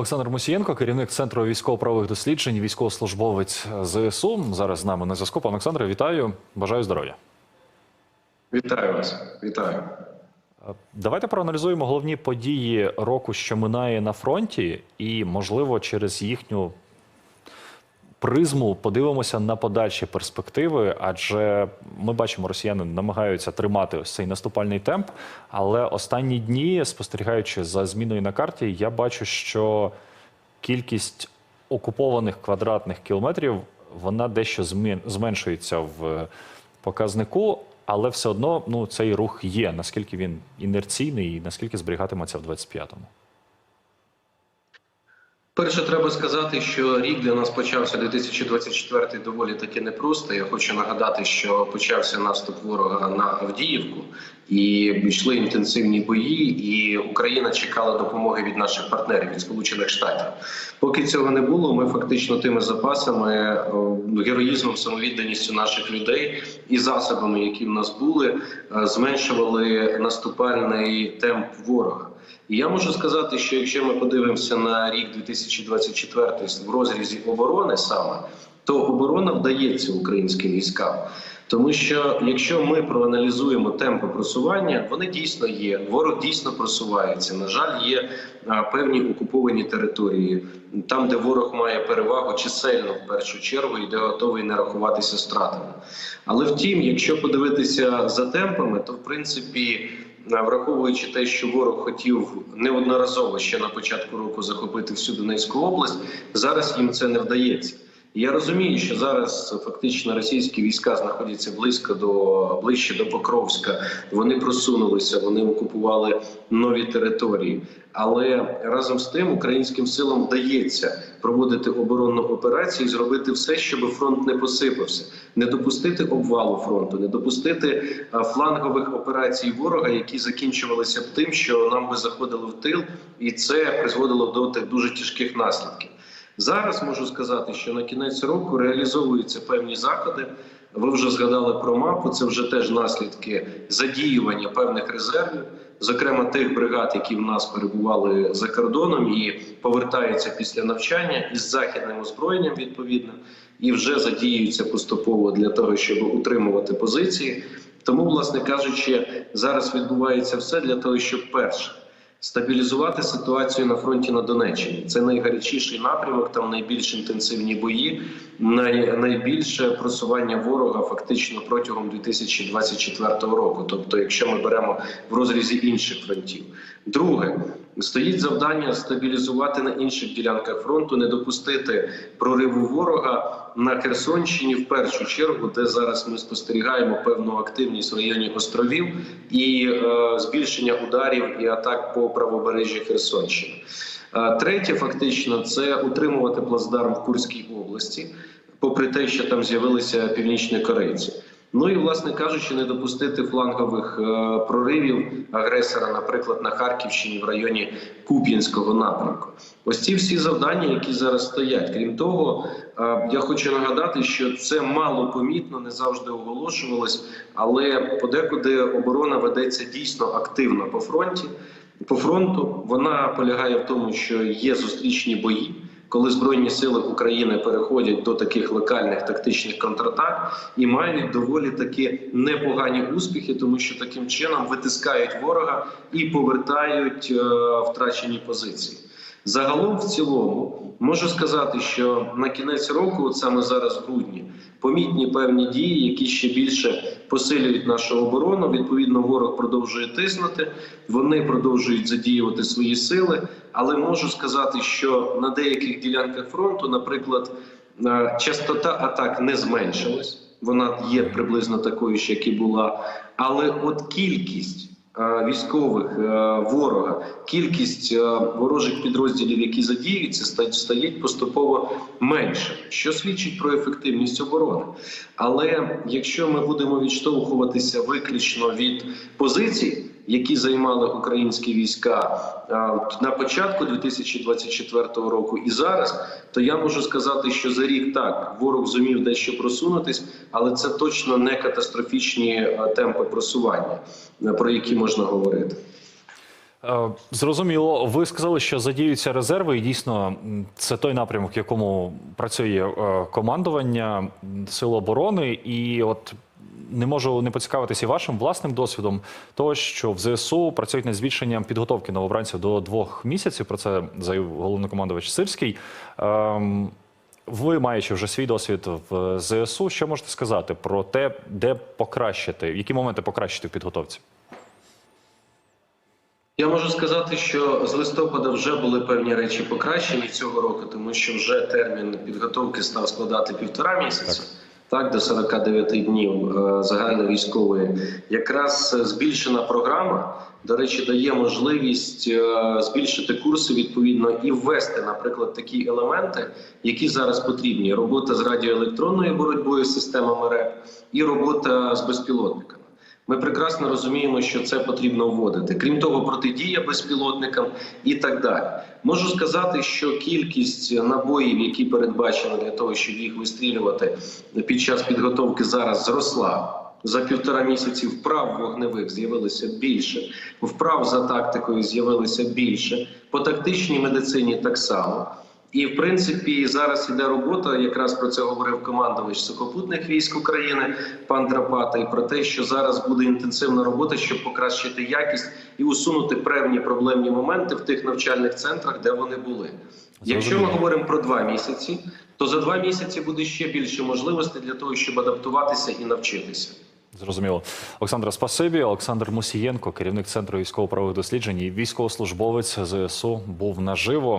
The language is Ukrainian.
Олександр Мусієнко, керівник центру військово-правових досліджень, військовослужбовець ЗСУ. Зараз з нами на зв'язку. Пане Олександре, вітаю. Бажаю здоров'я. Вітаю вас, вітаю. Давайте проаналізуємо головні події року, що минає на фронті, і, можливо, через їхню призму подивимося на подальші перспективи, адже ми бачимо, росіяни намагаються тримати ось цей наступальний темп. Але останні дні, спостерігаючи за зміною на карті, я бачу, що кількість окупованих квадратних кілометрів вона дещо зменшується в показнику. Але все одно ну, цей рух є. Наскільки він інерційний і наскільки зберігатиметься в 25-му? Перше, треба сказати, що рік для нас почався 2024 доволі таки непросто. Я хочу нагадати, що почався наступ ворога на Авдіївку, і йшли інтенсивні бої, і Україна чекала допомоги від наших партнерів від Сполучених Штатів. Поки цього не було, ми фактично тими запасами, героїзмом, самовідданістю наших людей і засобами, які в нас були, е, зменшували наступальний темп ворога. І я можу сказати, що якщо ми подивимося на рік 2024 в розрізі оборони саме, то оборона вдається українським військам. Тому що якщо ми проаналізуємо темпи просування, вони дійсно є. Ворог дійсно просувається. На жаль, є певні окуповані території, там, де ворог має перевагу чисельно в першу чергу і де готовий не рахуватися з втратами. Але втім, якщо подивитися за темпами, то в принципі. Враховуючи те, що ворог хотів неодноразово ще на початку року захопити всю Донецьку область, зараз їм це не вдається. Я розумію, що зараз фактично російські війська знаходяться близько до ближче до Покровська. Вони просунулися, вони окупували нові території. Але разом з тим українським силам вдається проводити оборонну операцію, і зробити все, щоб фронт не посипався, не допустити обвалу фронту, не допустити флангових операцій ворога, які закінчувалися б тим, що нам би заходили в тил, і це призводило до тих дуже тяжких наслідків. Зараз можу сказати, що на кінець року реалізовуються певні заходи. Ви вже згадали про мапу. Це вже теж наслідки задіювання певних резервів, зокрема тих бригад, які в нас перебували за кордоном і повертаються після навчання із західним озброєнням відповідно, і вже задіюються поступово для того, щоб утримувати позиції. Тому, власне кажучи, зараз відбувається все для того, щоб перше стабілізувати ситуацію на фронті на Донеччині. Це найгарячіший напрямок, там найбільш інтенсивні бої, най, найбільше просування ворога фактично протягом 2024 року. Тобто, якщо ми беремо в розрізі інших фронтів, друге стоїть завдання стабілізувати на інших ділянках фронту, не допустити прориву ворога на Херсонщині в першу чергу, де зараз ми спостерігаємо певну активність в районі островів і е, збільшення ударів і атак по правобережжі Херсонщини. Е, Третє, фактично, це утримувати плацдарм в Курській області, попри те, що там з'явилися північні корейці. Ну і власне кажучи, не допустити флангових е, проривів агресора, наприклад, на Харківщині в районі Куп'янського напрямку. Ось ці всі завдання, які зараз стоять. Крім того, е, я хочу нагадати, що це мало помітно, не завжди оголошувалось, але подекуди оборона ведеться дійсно активно по фронті. По фронту вона полягає в тому, що є зустрічні бої. Коли збройні сили України переходять до таких локальних тактичних контратак і мають доволі такі непогані успіхи, тому що таким чином витискають ворога і повертають е, втрачені позиції. Загалом, в цілому, можу сказати, що на кінець року, от саме зараз в грудні, помітні певні дії, які ще більше посилюють нашу оборону. Відповідно, ворог продовжує тиснути, вони продовжують задіювати свої сили. Але можу сказати, що на деяких ділянках фронту, наприклад, е, частота атак не зменшилась. Вона є приблизно такою, ж, як і була, але от кількість військових е, ворога, кількість е, ворожих підрозділів, які задіються, ста- стають поступово менше, що свідчить про ефективність оборони. Але якщо ми будемо відштовхуватися виключно від позицій, які займали українські війська на початку 2024 року і зараз, то я можу сказати, що за рік так ворог зумів дещо просунутись, але це точно не катастрофічні е, темпи просування, е, про які можна говорити. Е, Зрозуміло, ви сказали, що задіються резерви, і дійсно це той напрямок, в якому працює командування Сил оборони. І от не можу не поцікавитися і вашим власним досвідом того, що в ЗСУ працюють над збільшенням підготовки новобранців до двох місяців. Про це заявив головнокомандувач Сирський. Ем, Ви, маючи вже свій досвід в ЗСУ, що можете сказати про те, де покращити, які моменти покращити в підготовці? Я можу сказати, що з листопада вже були певні речі покращені цього року, тому що вже термін підготовки став складати півтора місяця. Так, до 49 днів е, загальновійськової, якраз е, збільшена програма, до речі, дає можливість е, збільшити курси відповідно і ввести, наприклад, такі елементи, які зараз потрібні: робота з радіоелектронною боротьбою з системами РЕП і робота з безпілотниками. Ми прекрасно розуміємо, що це потрібно вводити. Крім того, протидія безпілотникам і так далі. Можу сказати, що кількість набоїв, які передбачені для того, щоб їх вистрілювати під час підготовки, зараз зросла. За півтора місяці вправ вогневих з'явилося більше, вправ за тактикою з'явилося більше. По тактичній медицині так само. І в принципі зараз іде робота. Якраз про це говорив командувач сухопутних військ України пан Драпата, і про те, що зараз буде інтенсивна робота, щоб покращити якість і усунути певні проблемні моменти в тих навчальних центрах, де вони були. Якщо ми говоримо про два місяці, то за два місяці буде ще більше можливостей для того, щоб адаптуватися і навчитися. Зрозуміло. Олександра, спасибі. Олександр Мусієнко, керівник центру військово-правових досліджень і військовослужбовець ЗСУ, був наживо.